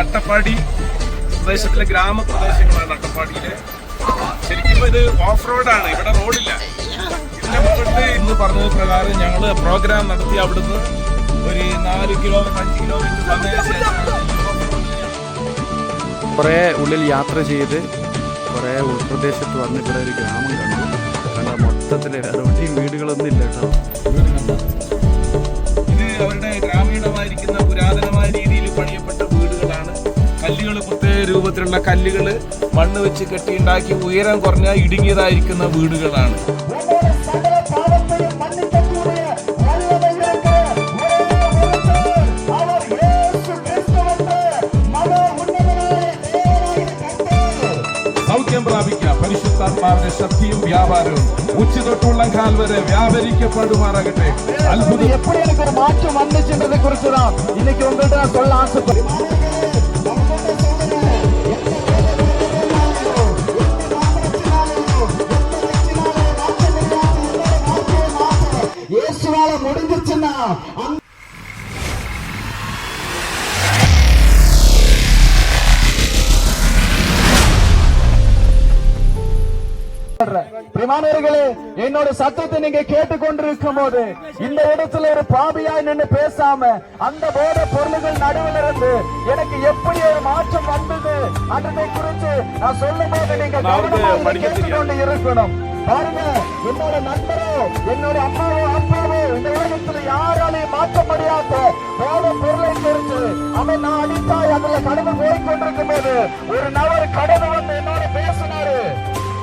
അട്ടപ്പാടി പ്രദേശത്തിലെ ഗ്രാമപ്രദേശങ്ങളാണ് അട്ടപ്പാടിയിലെ. ശരിക്കും ഇത് ഓഫ് റോഡാണ് ഇവിടെ റോഡില്ല ഇതിന്റെ മുകളിൽ ഇന്ന് പറഞ്ഞത് പ്രകാരം ഞങ്ങൾ പ്രോഗ്രാം നടത്തി അവിടുന്ന് ഒരു നാല് കിലോമീറ്റർ അഞ്ച് കിലോമീറ്റർ വന്നതിന് ശേഷം കുറേ ഉള്ളിൽ യാത്ര ചെയ്ത് കുറേ ഉൾപ്രദേശത്ത് വന്ന് ഇവിടെ ഒരു ഗ്രാമം കണ്ടു. കാരണം മൊത്തത്തിൽ എവിടെയും വീടുകളൊന്നും ഇല്ല കേട്ടോ. രൂപത്തിലുള്ള കല്ലുകൾ മണ്ണ് വെച്ച് കെട്ടി ഉണ്ടാക്കി ഉയരം കുറഞ്ഞ ഇടുങ്ങിയതായിരിക്കുന്ന വീടുകളാണ്. സൗഖ്യം പ്രാപിക്കുക പരിശുദ്ധാത്മാവിന്റെ ശക്തിയും വ്യാപാരവും. ഉച്ചതൊട്ടുള്ളം കാൽ വരെ വ്യാപരിക്കപ്പെടുമാറാകട്ടെ. അത്ഭുതം. എപ്പോഴും മാറ്റം വന്നിട്ടുണ്ടതെ കുറിച്ചതാണ് ഇന്നേക്ക് ഉങ്ങളുടെ பிரிமானவர்களே என்னோட சத்தத்தை நீங்க கேட்டுக்கொண்டிருக்கும் போது இந்த இடத்துல ஒரு பாவியாய் நின்று பேசாம அந்த போத பொருள்கள் நடுவில் இருந்து எனக்கு எப்படி ஒரு மாற்றம் வந்தது அதனை குறித்து நான் சொல்லும் போது நீங்க கேட்டுக்கொண்டு இருக்கணும். பாருங்க என்னோட நண்பரோ என்னோட அம்மாவோ அப்பாவோ இந்த கடந்து போய்கொண்டிருக்கும் போது ஒரு நபர் கடந்து வந்து என்னோட பேசினாரு.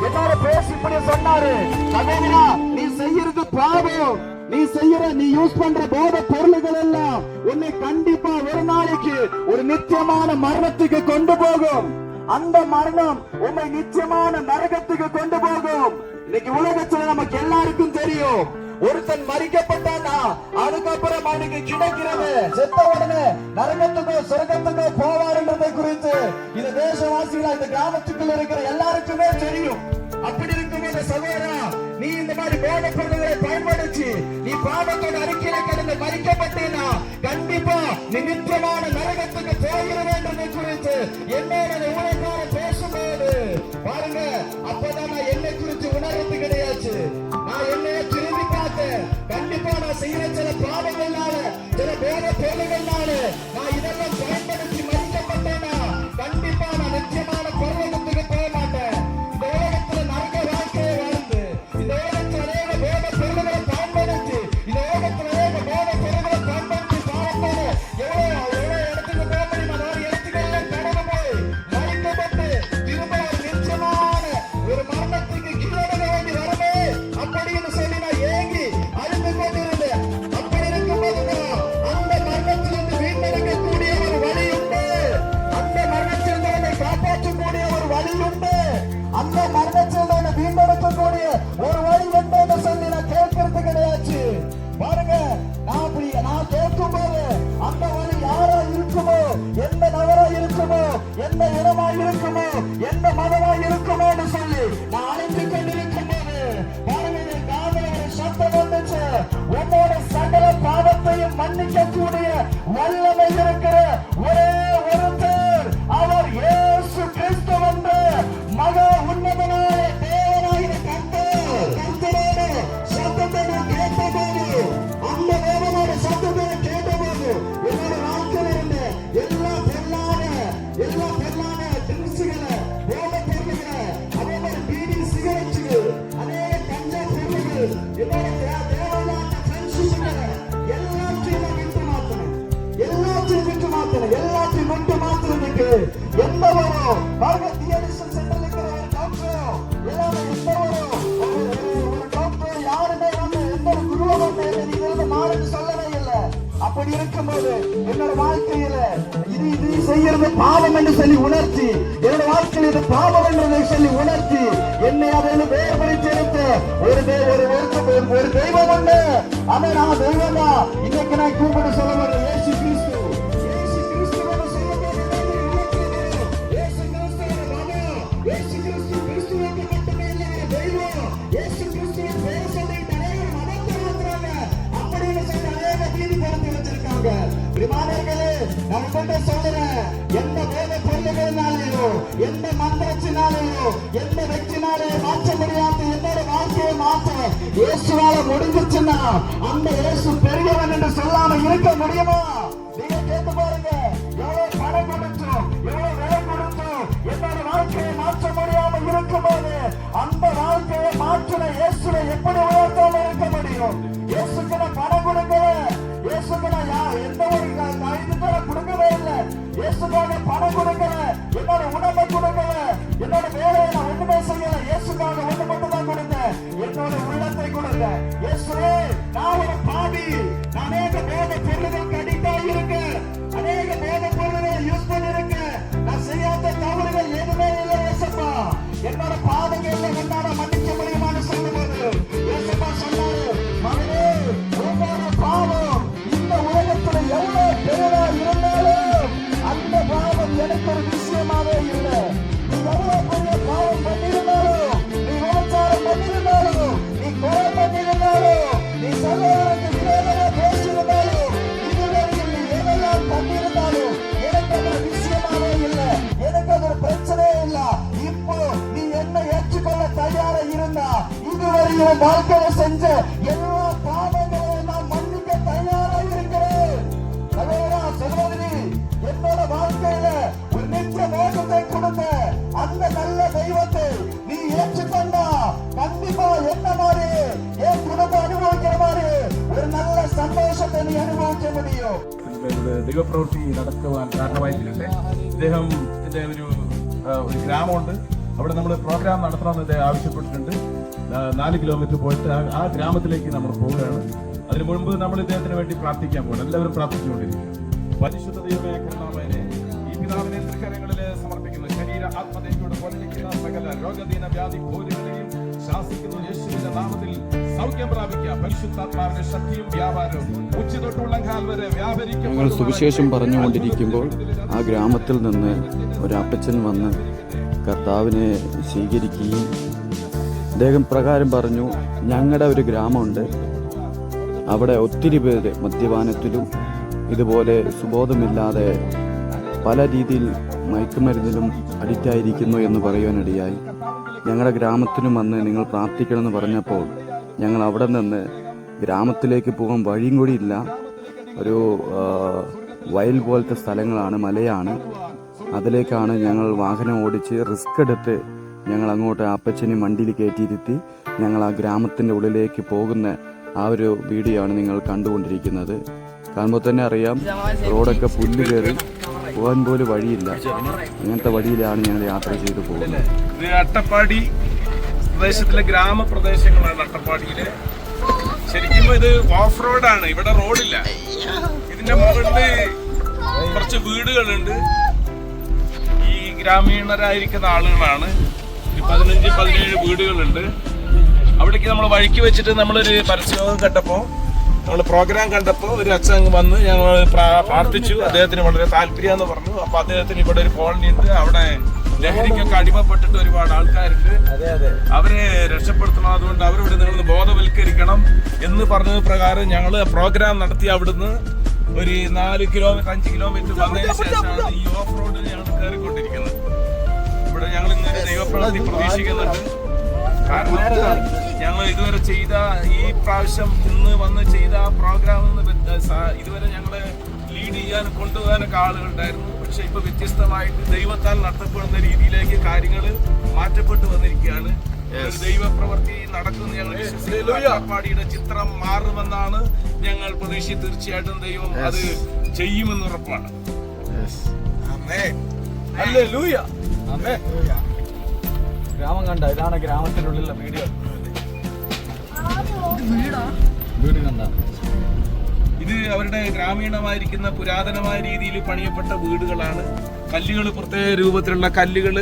என்னோட பேசி இப்படி சொன்னாரு. சகோதரா நீ செய்யறது பாவம். நீ செய்யற நீ யூஸ் பண்ற போத பொருள்கள் எல்லாம் உன்னை கண்டிப்பா ஒரு நாளைக்கு ஒரு நித்தியமான மரணத்துக்கு கொண்டு போகும். அந்த மரணம் உன்னை நிச்சயமான நரகத்துக்கு கொண்டு போகும். இன்னைக்கு உலகத்துல நமக்கு எல்லாருக்கும் தெரியும். ஒருத்தன் மறிக்கப்பட்டானா அதுக்கப்புறம் அவனுக்கு கிடைக்கிறது செத்த உடனே நரகத்துக்கோ சொர்க்கத்துக்கோ போவாருன்றதை குறித்து இந்த தேசவாசிகளா இந்த கிராமத்துக்குள்ள இருக்கிற எல்லாருக்குமே தெரியும். அப்படி இருக்கும்போது சகோதரா நீ இந்த மாதிரி போத பொருள்களை பயன்படுத்தி நீ பாவத்தோட அறிக்கையில கடந்து மறிக்கப்பட்டேனா கண்டிப்பா நிமித்தமான நரகத்துக்கு போகிறவேன்றதை குறித்து என்னோட இந்த ஊழியக்கார கண்டிப்பா நான் செய்யற சில பாவங்கள்னால இருக்குமோ? எந்த இனமாய் இருக்குமோ எந்த மதமா இருக்குமோன்னு சொல்லி நான் அழைத்து கொண்டிருக்கும் போது பாருங்க காதல ஒரு சத்தம் வந்துச்சு உன்னோட சகல பாவத்தையும் மன்னிக்கக்கூடிய வல்லமை இருக்கிற ஒரே அப்படி இருக்கும்போது என்னோட வாழ்க்கையில இது இது செய்யறது பாவம் என்று சொல்லி உணர்த்தி என்னோட வாழ்க்கையில் இது பாவம் என்றதை சொல்லி உணர்த்தி என்னை அதில் வேறுபடுத்தி எடுத்த ஒரு தே- ஒரு ஒரு- ஒரு தெய்வம் உண்டு. ஆனா நான் தெய்வம் தான் இன்னைக்கு நான் கூப்பிட்டு சொல்ல வரேன் சொன்னா அந்த இயேசு பெரியவன் என்று சொல்லாம இருக்க முடியுமா? நீங்க கேட்டு பாருங்க எவ்வளவு பணம் கொடுத்தோம் எவ்வளவு விலை கொடுத்தோம் என்னோட வாழ்க்கையை மாற்ற முடியாம இருக்கும்போது அந்த வாழ்க்கையை மாற்றின இயேசுவை எப்படி உயர்த்தாம இருக்க முடியும்? இயேசுக்கு நான் பணம் கொடுக்கல. இயேசுக்கு நான் யா- எந்த ஒரு ஐந்து க- இது கொடுக்கவே இல்லை. இயேசுக்காக பணம் கொடுக்கல. என்னோட உணவை கொடுக்கல. என்னோட வேலையை நான் ஒண்ணுமே செய்யல. இயேசுக்காக ஒண்ணு மட்டும் தான் கொடுத்தேன். என்னோட உள்ளத்தை கொடுங்க இயேசுவே அநேக வேத பொருள்களுக்கு அநேக வேத பொருள்களை யூஸ் பண்ணிருக்கேன் நான் செய்யாத தவறுகள் எதுவுமே இல்லை இயேசப்பா என்னோட பாவங்களை உன்னால மன்னிக்க முடியுமான்னு சொல்லும்போது இயேசப்பா சொன்னாரு மகனே பாவம் இந்த உலகத்துல எவ்வளவு பெரியதா இருந்தாலும் அந்த பாவம் எனக்கு ஒரு விஷயமாவே இருக்கு வாழ்க்கையில செஞ்ச எல்லா பாவங்களையும் நான் மன்னிக்க தயாரா இருக்கிறேன் சகோதரா சகோதரி என்னோட வாழ்க்கையில ஒரு நித்திய மோசத்தை கொடுத்த அந்த நல்ல தெய்வத்தை நீ ஏற்றுக்கொண்டா கண்டிப்பா என்ன மாதிரி என் குடும்பம் அனுபவிக்கிற மாதிரி ஒரு நல்ல സന്തോഷത്തെ നീ അനുഭവിക്കാൻ முடியும் ഇവിടെ ദൈവപ്രവൃത്തി നടക്കുവാൻ കാരണമായി തീരട്ടെ ഇദ്ദേഹം ഇതിന്റെ ഒരു ആ, ഒരു ഗ്രാമമുണ്ട് അവിടെ നമ്മൾ പ്രോഗ്രാം നടത്തണമെന്ന് ഇദ്ദേഹം ആവശ്യപ്പെട്ടിട്ടുണ്ട് ആ, നാല് കിലോമീറ്റർ പോയിട്ട് ആ- ഗ്രാമത്തിലേക്ക് നമ്മൾ പോവുകയാണ്. അതിനു മുൻപ് നമ്മൾ ഇദ്ദേഹത്തിന് വേണ്ടി പ്രാർത്ഥിക്കാൻ പോകണം എല്ലാവരും പ്രാർത്ഥിച്ചുകൊണ്ടിരിക്കും പരിശുദ്ധ ദൈവമേ കരുണാമയനെ ഈ പിതാവിനെ തൃക്കരങ്ങളിൽ സമർപ്പിക്കുന്നു. ശരീര ആത്മദേഹിയോട് പൊലിക്കുന്ന സകല രോഗദീന വ്യാധി പോലുകളെയും ശാസിക്കുന്നു. യേശുവിന്റെ നാമത്തിൽ സൗഖ്യം പ്രാപിക്കുക പരിശുദ്ധാത്മാവിന്റെ ശക്തിയും വ്യാപാരവും ഉച്ച തൊട്ടുള്ള കാൽ വരെ വ്യാപരിക്കും ഞങ്ങൾ സുവിശേഷം പറഞ്ഞുകൊണ്ടിരിക്കുമ്പോൾ ആ ഗ്രാമത്തിൽ നിന്ന് ഒരപ്പച്ചൻ വന്ന് കർത്താവിനെ സ്വീകരിക്കുകയും അദ്ദേഹം പ്രകാരം പറഞ്ഞു ഞങ്ങളുടെ ഒരു ഗ്രാമമുണ്ട്. അവിടെ ഒത്തിരി പേര് മദ്യപാനത്തിലും ഇതുപോലെ സുബോധമില്ലാതെ പല രീതിയിൽ മയക്കുമരുന്നിലും അഡിക്റ്റായിരിക്കുന്നു എന്ന് പറയുവാനിടയായി. ഞങ്ങളുടെ ഗ്രാമത്തിനും വന്ന് നിങ്ങൾ പ്രാർത്ഥിക്കണമെന്ന് പറഞ്ഞപ്പോൾ ഞങ്ങൾ അവിടെ നിന്ന് ഗ്രാമത്തിലേക്ക് പോകാൻ വഴിയും കൂടി ഇല്ല. ഒരു വയൽ പോലത്തെ സ്ഥലങ്ങളാണ് മലയാണ്. അതിലേക്കാണ് ഞങ്ങൾ വാഹനം ഓടിച്ച് റിസ്ക് എടുത്ത് ഞങ്ങൾ അങ്ങോട്ട് അപ്പച്ചനെ വണ്ടിയിൽ കയറ്റിയിരുത്തി ഞങ്ങൾ ആ ഗ്രാമത്തിന്റെ ഉള്ളിലേക്ക് പോകുന്ന ആ ഒരു വീഡിയോ ആണ് നിങ്ങൾ കണ്ടുകൊണ്ടിരിക്കുന്നത്. കാണുമ്പോൾ തന്നെ അറിയാം റോഡൊക്കെ പുല്ല് കയറി പോകാൻ പോലും വഴിയില്ല. അങ്ങനത്തെ വഴിയിലാണ് ഞങ്ങൾ യാത്ര ചെയ്തു പോകുന്നത്. അട്ടപ്പാടി പ്രദേശത്തിലെ ഗ്രാമപ്രദേശങ്ങളാണ് അട്ടപ്പാടിയിലെ. ശരിക്കും ഇത് ഓഫ് റോഡാണ് ഇവിടെ റോഡില്ല. ഇതിന്റെ മുകളിൽ കുറച്ച് വീടുകളുണ്ട്. ഈ ഗ്രാമീണരായിരിക്കുന്ന ആളുകളാണ് പതിനഞ്ച് പതിനേഴ് വീടുകളുണ്ട്. അവിടേക്ക് നമ്മൾ വഴിക്ക് വെച്ചിട്ട് നമ്മളൊരു പരസ്യയോഗം കണ്ടപ്പോൾ നമ്മൾ പ്രോഗ്രാം കണ്ടപ്പോൾ ഒരു അച്ഛൻ അങ്ങ് വന്ന് ഞങ്ങൾ പ്രാ- പ്രാർത്ഥിച്ചു. അദ്ദേഹത്തിന് വളരെ താല്പര്യം എന്ന് പറഞ്ഞു. അപ്പൊ അദ്ദേഹത്തിന് ഇവിടെ ഒരു കോളനി ഉണ്ട്. അവിടെ ലഹരിക്കൊക്കെ അടിമപ്പെട്ടിട്ട് ഒരുപാട് ആൾക്കാരുണ്ട്. അവരെ രക്ഷപ്പെടുത്തണം. അതുകൊണ്ട് അവരോട് നിങ്ങൾ ബോധവൽക്കരിക്കണം എന്ന് പറഞ്ഞത് പ്രകാരം ഞങ്ങൾ പ്രോഗ്രാം നടത്തി അവിടുന്ന് ഒരു നാല് കിലോമീറ്റർ അഞ്ച് കിലോമീറ്റർ വന്നതിന് ശേഷമാണ് ഈ ഓഫ് റോഡിൽ ഞങ്ങൾ കയറിക്കൊണ്ടിരിക്കുന്നത് ഇവിടെ ഞങ്ങൾ ഇന്നൊരു ദൈവപ്രവൃത്തി പ്രതീക്ഷിക്കുന്നുണ്ട്. കാരണം ഞങ്ങൾ ഇതുവരെ ചെയ്ത ഈ പ്രാവശ്യം ഇന്ന് വന്ന് ചെയ്ത പ്രോഗ്രാം ഇതുവരെ ഞങ്ങളെ ലീഡ് ചെയ്യാൻ കൊണ്ടുപോകാനൊക്കെ ആളുകളുണ്ടായിരുന്നു. പക്ഷെ ഇപ്പൊ വ്യത്യസ്തമായിട്ട് ദൈവത്താൽ നടത്തപ്പെടുന്ന രീതിയിലേക്ക് കാര്യങ്ങൾ മാറ്റപ്പെട്ടു വന്നിരിക്കുകയാണ്. ദൈവപ്രവൃത്തി നടക്കുന്ന ഞങ്ങൾ. അട്ടപ്പാടിയുടെ ചിത്രം മാറുമെന്നാണ് ഞങ്ങൾ പ്രതീക്ഷ തീർച്ചയായിട്ടും ദൈവം അത് ചെയ്യുമെന്ന് ഉറപ്പാണ്. ഹല്ലേലൂയ. ഗ്രാമം കണ്ട ഇതാണ് ഗ്രാമത്തിനുള്ളിലെ വീഡിയോ വീട് കണ്ട ഇത് അവരുടെ ഗ്രാമീണമായിരിക്കുന്ന പുരാതനമായ രീതിയിൽ പണിയപ്പെട്ട വീടുകളാണ്. കല്ലുകൾ പ്രത്യേക രൂപത്തിലുള്ള കല്ലുകൾ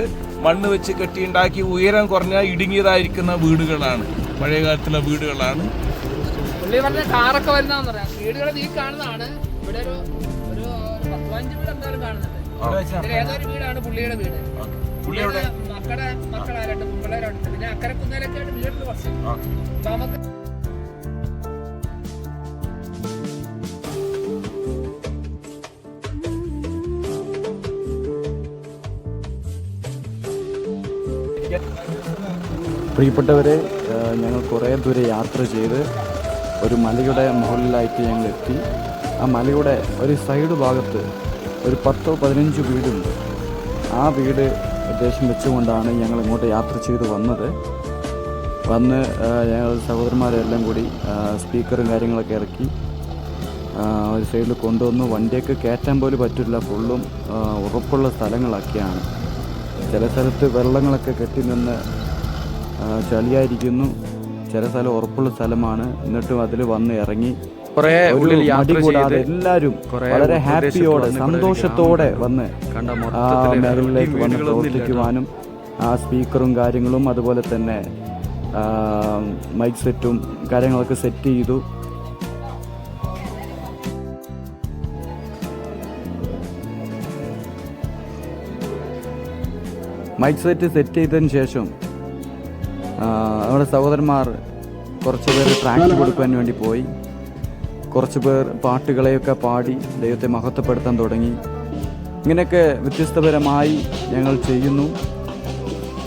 മണ്ണ് വെച്ച് കെട്ടിയുണ്ടാക്കി ഉയരം കുറഞ്ഞ ഇടുങ്ങിയതായിരിക്കുന്ന വീടുകളാണ്. പഴയകാലത്തുള്ള വീടുകളാണ്. കാറൊക്കെ വരുന്നതെന്ന് പറയാം. വീടുകൾ നീ കാണുന്നതാണ്. ഇവിടെ ഒരു ഒരു ഒരു പത്ത് പതിനഞ്ച് വീട് എന്തായാലും കാണുന്നുണ്ട്. ഇതിൽ ഏതൊരു വീടാണ് പുള്ളിയുടെ വീട്? പുള്ളിയുടെ മക്കളെ മക്കളെ രണ്ട് പിള്ളേരുണ്ട് പിന്നെ അക്കരെ കുന്നേലൊക്കെ ആയിട്ട് വീട്ടിൽ കുറച്ച് അപ്പൊ പ്രിയപ്പെട്ടവരെ ഞങ്ങൾ കുറേ ദൂരെ യാത്ര ചെയ്ത് ഒരു മലയുടെ മുകളിലായിട്ട് ഞങ്ങൾ എത്തി. ആ മലയുടെ ഒരു സൈഡ് ഭാഗത്ത് ഒരു പത്തോ പതിനഞ്ച് വീടുണ്ട്. ആ വീട് ഉദ്ദേശം വെച്ചുകൊണ്ടാണ് ഞങ്ങൾ ഇങ്ങോട്ട് യാത്ര ചെയ്ത് വന്നത്. വന്ന് ഞങ്ങൾ സഹോദരന്മാരെല്ലാം കൂടി സ്പീക്കറും കാര്യങ്ങളൊക്കെ ഇറക്കി ഒരു സൈഡിൽ കൊണ്ടുവന്നു. വണ്ടിയൊക്കെ കയറ്റാൻ പോലും പറ്റില്ല. ഫുള്ളും ഉറപ്പുള്ള സ്ഥലങ്ങളൊക്കെയാണ്. ചില സ്ഥലത്ത് വെള്ളങ്ങളൊക്കെ കെട്ടി നിന്ന് ചളിയായിരിക്കുന്നു. ചില സ്ഥലം ഉറപ്പുള്ള സ്ഥലമാണ്. എന്നിട്ടും അതിൽ വന്ന് ഇറങ്ങി കുറേ ഉള്ളിൽ യാത്ര കൂടാതെ എല്ലാവരും വളരെ ഹാപ്പിയോടെ സന്തോഷത്തോടെ വന്ന് മേഖലയിലേക്ക് വന്ന്. പ്രവർത്തിക്കുവാനും ആ സ്പീക്കറും കാര്യങ്ങളും അതുപോലെ തന്നെ മൈക്ക് സെറ്റും കാര്യങ്ങളൊക്കെ സെറ്റ് ചെയ്തു. മൈക്ക് സെറ്റ് സെറ്റ് ചെയ്തതിന് ശേഷം നമ്മുടെ സഹോദരന്മാർ കുറച്ച് പേര് ട്രാക്ക് കൊടുക്കാൻ വേണ്ടി പോയി. കുറച്ച് പേർ പാട്ടുകളെയൊക്കെ പാടി ദൈവത്തെ മഹത്വപ്പെടുത്താൻ തുടങ്ങി. ഇങ്ങനെയൊക്കെ വ്യത്യസ്തപരമായി ഞങ്ങൾ ചെയ്യുന്നു.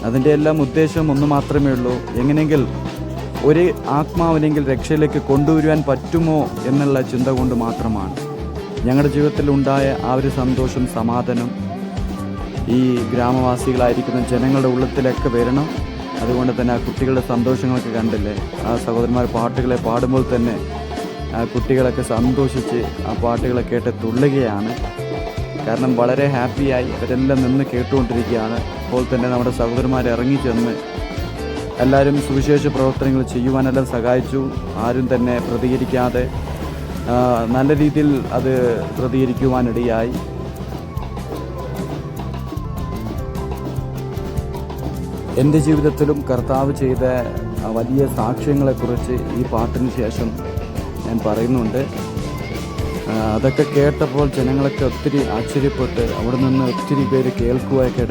അതിന്റെ എല്ലാം ഉദ്ദേശം ഒന്ന് മാത്രമേ ഉള്ളൂ. എങ്ങനെയെങ്കിൽ ഒരു ആത്മാവിനെങ്കിൽ രക്ഷയിലേക്ക് കൊണ്ടുവരുവാൻ പറ്റുമോ എന്നുള്ള ചിന്ത കൊണ്ട് മാത്രമാണ്. ഞങ്ങളുടെ ജീവിതത്തിൽ ഉണ്ടായ ആ ഒരു സന്തോഷം സമാധാനം ഈ ഗ്രാമവാസികളായിരിക്കുന്ന ജനങ്ങളുടെ ഉള്ളത്തിലൊക്കെ വരണം. അതുകൊണ്ട് തന്നെ ആ കുട്ടികളുടെ സന്തോഷങ്ങളൊക്കെ കണ്ടില്ലേ? ആ സഹോദരന്മാർ പാട്ടുകളെ പാടുമ്പോൾ തന്നെ കുട്ടികളൊക്കെ സന്തോഷിച്ച് ആ പാട്ടുകളെ കേട്ട് തുള്ളുകയാണ്. കാരണം വളരെ ഹാപ്പിയായി അവരെല്ലാം നിന്ന് കേട്ടുകൊണ്ടിരിക്കുകയാണ്. അപ്പോൾ തന്നെ നമ്മുടെ സഹോദരന്മാർ ഇറങ്ങി ചെന്ന് എല്ലാവരും സുവിശേഷ പ്രവർത്തനങ്ങൾ ചെയ്യുവാനെല്ലാം സഹായിച്ചു. ആരും തന്നെ പ്രതികരിക്കാതെ നല്ല രീതിയിൽ അത് പ്രതികരിക്കുവാനിടയായി. എന്റെ ജീവിതത്തിലും കർത്താവ് ചെയ്ത വലിയ സാക്ഷ്യങ്ങളെക്കുറിച്ച് ഈ പാട്ടിന് ശേഷം ഞാൻ പറയുന്നുണ്ട്. അതൊക്കെ കേട്ടപ്പോൾ ജനങ്ങളൊക്കെ ഒത്തിരി ആശ്ചര്യപ്പെട്ട് അവിടെ നിന്ന് ഒത്തിരി പേര് കേൾക്കുവാനൊക്കെ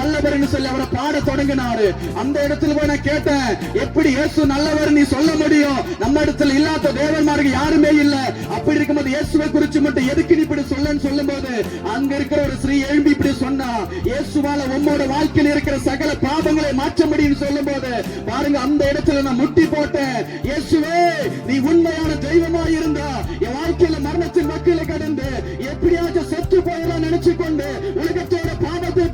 நல்லவர் சொல்லி அவரை பாட தொடங்கினாரு. அந்த இடத்துல போய் நான் கேட்டேன் எப்படி இயேசு நல்லவர் நீ சொல்ல முடியும்? நம்ம இடத்துல இல்லாத தேவன்மாருக்கு யாருமே இல்ல. அப்படி இருக்கும்போது இயேசுவை குறிச்சு மட்டும் எதுக்கு நீ இப்படி சொல்லன்னு சொல்லும்போது அங்க இருக்கிற ஒரு ஸ்ரீ எழும்பி இப்படி சொன்னா இயேசுவால உம்மோட வாழ்க்கையில் இருக்கிற சகல பாபங்களை மாற்ற முடியும்னு சொல்லும்போது பாருங்க அந்த இடத்துல நான் முட்டி போட்டேன். இயேசுவே நீ உண்மையான தெய்வமா இருந்தா என் வாழ்க்கையில மரணத்தின் மக்களை கடந்து எப்படியாச்சும் செத்து போயிடலாம் நினைச்சு கொண்டு உலகத்தோட பாவத்தை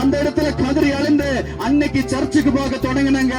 அந்த இடத்துல கதறி அழுந்து அன்னைக்கு சர்ச்சுக்கு போக தொடங்கினங்க.